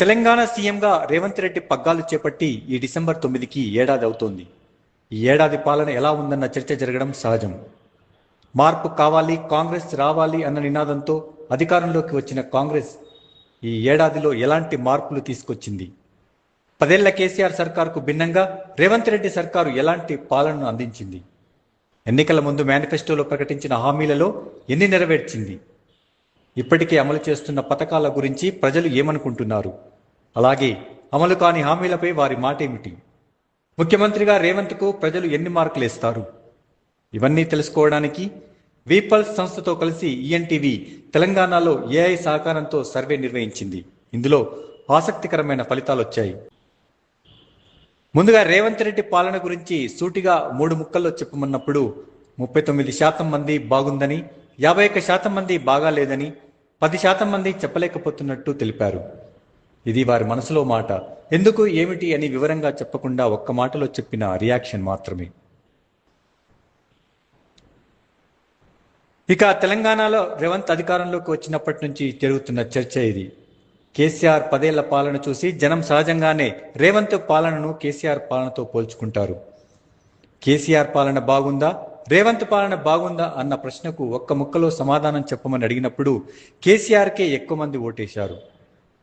తెలంగాణ సీఎంగా రేవంత్ రెడ్డి పగ్గాలు చేపట్టి ఈ డిసెంబర్ తొమ్మిదికి ఏడాది అవుతోంది. ఈ ఏడాది పాలన ఎలా ఉందన్న చర్చ జరగడం సహజం. మార్పు కావాలి కాంగ్రెస్ రావాలి అన్న నినాదంతో అధికారంలోకి వచ్చిన కాంగ్రెస్ ఈ ఏడాదిలో ఎలాంటి మార్పులు తీసుకొచ్చింది? పదేళ్ళ కేసీఆర్ సర్కారుకు భిన్నంగా రేవంత్ రెడ్డి సర్కారు ఎలాంటి పాలనను అందించింది? ఎన్నికల ముందు మేనిఫెస్టోలో ప్రకటించిన హామీలలో ఎన్ని నెరవేర్చింది? ఇప్పటికే అమలు చేస్తున్న పథకాల గురించి ప్రజలు ఏమనుకుంటున్నారు? అలాగే అమలు కాని హామీలపై వారి మాట ఏమిటి ముఖ్యమంత్రిగా రేవంత్కు ప్రజలు ఎన్ని మార్కులు ఇస్తారు ఇవన్నీ తెలుసుకోవడానికి వీపల్స్ సంస్థతో కలిసి ఈఎన్టీవీ తెలంగాణలో ఏఐ సహకారంతో సర్వే నిర్వహించింది. ఇందులో ఆసక్తికరమైన ఫలితాలు వచ్చాయి ముందుగా రేవంత్ రెడ్డి పాలన గురించి సూటిగా మూడు ముక్కల్లో చెప్పమన్నప్పుడు ముప్పై తొమ్మిది శాతం మంది బాగుందని యాభై ఒక్క శాతం మంది బాగాలేదని పది శాతం మంది చెప్పలేకపోతున్నట్టు తెలిపారు. ఇది వారి మనసులో మాట. ఎందుకు ఏమిటి అని వివరంగా చెప్పకుండా ఒక్క మాటలో చెప్పిన రియాక్షన్ మాత్రమే. ఇక తెలంగాణలో రేవంత్ అధికారంలోకి వచ్చినప్పటి నుంచి జరుగుతున్న చర్చ ఇది. కేసీఆర్ పదేళ్ళ పాలన చూసి జనం సహజంగానే రేవంత్ పాలనను కేసీఆర్ పాలనతో పోల్చుకుంటారు. కేసీఆర్ పాలన బాగుందా? రేవంత్ పాలన బాగుందా అన్న ప్రశ్నకు ఒక్క ముక్కలో సమాధానం చెప్పమని అడిగినప్పుడు కేసీఆర్కే ఎక్కువ మంది ఓటేశారు.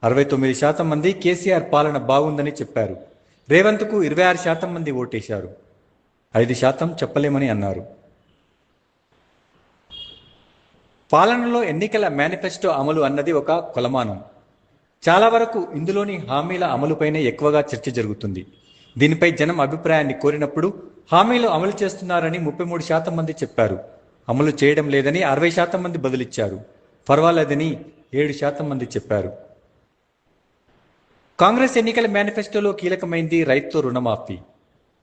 అరవై తొమ్మిది శాతం మంది కేసీఆర్ పాలన బాగుందని చెప్పారు. రేవంత్కు ఇరవై ఆరు శాతం మంది ఓటేశారు. ఐదు శాతం చెప్పలేమని అన్నారు. పాలనలో ఎన్నికల మేనిఫెస్టో అమలు అన్నది ఒక కొలమానం. చాలా వరకు ఇందులోని హామీల అమలుపైనే ఎక్కువగా చర్చ జరుగుతుంది. దీనిపై జనం అభిప్రాయాన్ని కోరినప్పుడు హామీలు అమలు చేస్తున్నారని ముప్పై మూడు శాతం మంది చెప్పారు. అమలు చేయడం లేదని అరవై శాతం మంది బదులిచ్చారు. పర్వాలేదని ఏడు శాతం మంది చెప్పారు. కాంగ్రెస్ ఎన్నికల మేనిఫెస్టోలో కీలకమైంది రైతు రుణమాఫీ.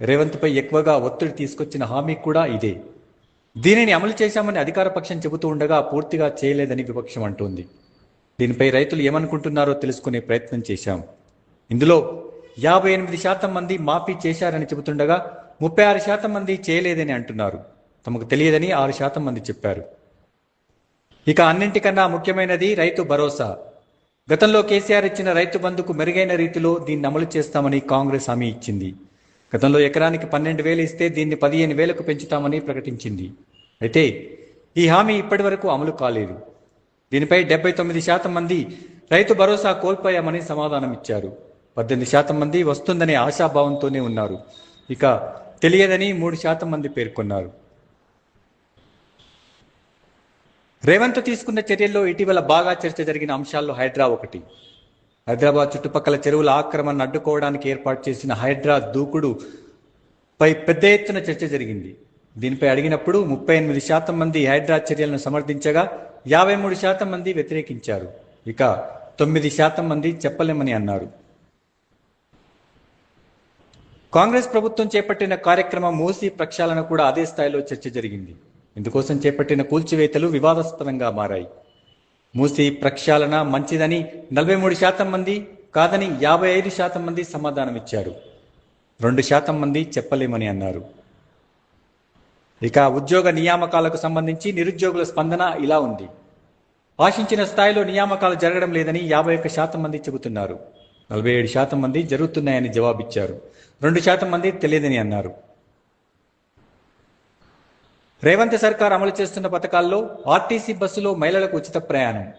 రేవంత్పై ఎక్కువగా ఒత్తిడి తీసుకొచ్చిన హామీ కూడా ఇదే. దీనిని అమలు చేశామని అధికార పక్షం చెబుతూ ఉండగా పూర్తిగా చేయలేదని విపక్షం అంటోంది. దీనిపై రైతులు ఏమనుకుంటున్నారో తెలుసుకునే ప్రయత్నం చేశాం. ఇందులో యాభై ఎనిమిది శాతం మంది మాఫీ చేశారని చెబుతుండగా ముప్పై ఆరు శాతం మంది చేయలేదని అంటున్నారు. తమకు తెలియదని ఆరు శాతం మంది చెప్పారు. ఇక అన్నింటికన్నా ముఖ్యమైనది రైతు భరోసా. గతంలో కేసీఆర్ ఇచ్చిన రైతు బంధుకు మెరుగైన రీతిలో దీన్ని అమలు చేస్తామని కాంగ్రెస్ హామీ ఇచ్చింది. గతంలో ఎకరానికి పన్నెండు వేలు ఇస్తే దీన్ని పదిహేను వేలకు పెంచుతామని ప్రకటించింది. అయితే ఈ హామీ ఇప్పటి వరకు అమలు కాలేదు. దీనిపై డెబ్బై తొమ్మిది శాతం మంది రైతు భరోసా కోల్పోయామని సమాధానం ఇచ్చారు. పద్దెనిమిది శాతం మంది వస్తుందనే ఆశాభావంతోనే ఉన్నారు. ఇక తెలియదని మూడు శాతం మంది పేర్కొన్నారు. రేవంత్ తీసుకున్న చర్యల్లో ఇటీవల బాగా చర్చ జరిగిన అంశాల్లో హైడ్రా ఒకటి. హైదరాబాద్ చుట్టుపక్కల చెరువుల ఆక్రమణను అడ్డుకోవడానికి ఏర్పాటు చేసిన హైడ్రా దూకుడు పై పెద్ద ఎత్తున చర్చ జరిగింది. దీనిపై అడిగినప్పుడు ముప్పై ఎనిమిది శాతం మంది హైడ్రా చర్యలను సమర్థించగా యాభై మూడు శాతం మంది వ్యతిరేకించారు. ఇక తొమ్మిది శాతం మంది చెప్పలేమని అన్నారు. కాంగ్రెస్ ప్రభుత్వం చేపట్టిన కార్యక్రమం మూసి ప్రక్షాళన కూడా అదే స్థాయిలో చర్చ జరిగింది. ఇందుకోసం చేపట్టిన కూల్చివేతలు వివాదాస్పదంగా మారాయి. మూసి ప్రక్షాళన మంచిదని నలభై మూడు శాతం మంది కాదని యాభై ఐదు శాతం మంది సమాధానం ఇచ్చారు. రెండు శాతం మంది చెప్పలేమని అన్నారు. ఇక ఉద్యోగ నియామకాలకు సంబంధించి నిరుద్యోగుల స్పందన ఇలా ఉంది. ఆశించిన స్థాయిలో నియామకాలు జరగడం లేదని యాభై ఒక్క శాతం మంది చెబుతున్నారు. నలభై ఏడు శాతం మంది జరుగుతున్నాయని జవాబిచ్చారు. రెండు శాతం మంది తెలియదని అన్నారు. రేవంత్ సర్కార్ అమలు చేస్తున్న పథకాల్లో ఆర్టీసీ బస్సులో మహిళలకు ఉచిత ప్రయాణం.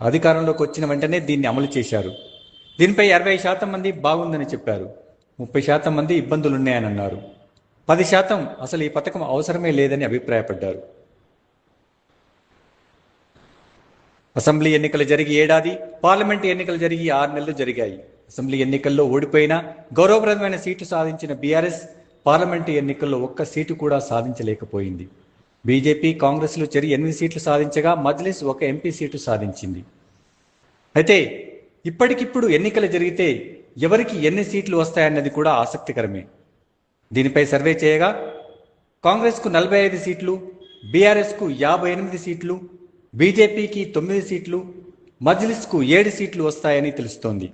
అధికారంలోకి వచ్చిన వెంటనే దీన్ని అమలు చేశారు. దీనిపై అరవై శాతం మంది బాగుందని చెప్పారు. ముప్పై శాతం మంది ఇబ్బందులున్నాయని అన్నారు. పది శాతం అసలు ఈ పథకం అవసరమే లేదని అభిప్రాయపడ్డారు. అసెంబ్లీ ఎన్నికలు జరిగి ఏడాది పార్లమెంట్ ఎన్నికలు జరిగి ఆరు నెలలు జరిగాయి. అసెంబ్లీ ఎన్నికల్లో ఓడిపోయిన గౌరవప్రదమైన సీటు సాధించిన బీఆర్ఎస్ పార్లమెంటు ఎన్నికల్లో ఒక్క సీటు కూడా సాధించలేకపోయింది. బీజేపీ కాంగ్రెస్లు చెరి ఎనిమిది సీట్లు సాధించగా మజ్లిస్ ఒక ఎంపీ సీటు సాధించింది. అయితే ఇప్పటికిప్పుడు ఎన్నికలు జరిగితే ఎవరికి ఎన్ని సీట్లు వస్తాయన్నది కూడా ఆసక్తికరమే. దీనిపై సర్వే చేయగా కాంగ్రెస్కు నలభై ఐదు సీట్లు బీఆర్ఎస్కు యాభై ఎనిమిది సీట్లు బీజేపీకి తొమ్మిది సీట్లు మజ్లిస్కు ఏడు సీట్లు వస్తాయని తెలుస్తోంది.